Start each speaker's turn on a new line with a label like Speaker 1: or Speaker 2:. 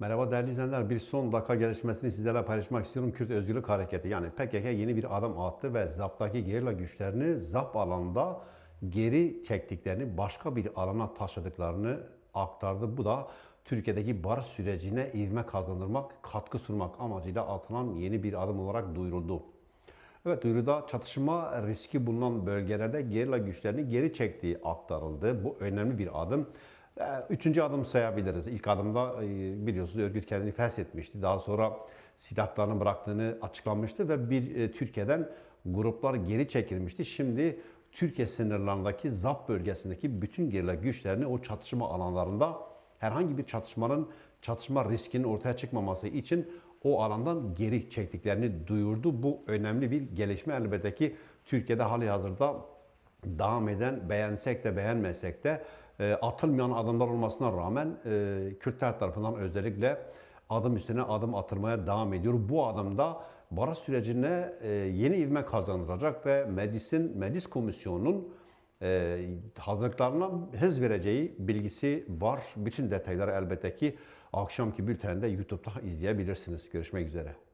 Speaker 1: Merhaba değerli izleyenler. Bir son dakika gelişmesini sizlerle paylaşmak istiyorum. Kürt Özgürlük Hareketi yani PKK yeni bir adım attı ve ZAP'taki gerilla güçlerini ZAP alanında geri çektiklerini, başka bir alana taşıdıklarını aktardı. Bu da Türkiye'deki barış sürecine ivme kazandırmak, katkı sunmak amacıyla atılan yeni bir adım olarak duyuruldu. Evet duyuruda çatışma riski bulunan bölgelerde gerilla güçlerini geri çektiği aktarıldı. Bu önemli bir adım. Ee, Üçüncü adım sayabiliriz. İlk adımda e, biliyorsunuz örgüt kendini feshetmişti. Daha sonra silahlarını bıraktığını açıklanmıştı ve bir e, Türkiye'den gruplar geri çekilmişti. Şimdi Türkiye sınırlarındaki ZAP bölgesindeki bütün gerilla güçlerini o çatışma alanlarında herhangi bir çatışmanın çatışma riskinin ortaya çıkmaması için o alandan geri çektiklerini duyurdu. Bu önemli bir gelişme elbette ki Türkiye'de hali hazırda devam eden beğensek de beğenmesek de atılmayan adımlar olmasına rağmen e, Kürtler tarafından özellikle adım üstüne adım atılmaya devam ediyor. Bu adımda barış sürecine e, yeni ivme kazandıracak ve meclisin meclis komisyonunun e, hazırlıklarına hız vereceği bilgisi var. Bütün detayları elbette ki akşamki bültende YouTube'da izleyebilirsiniz. Görüşmek üzere.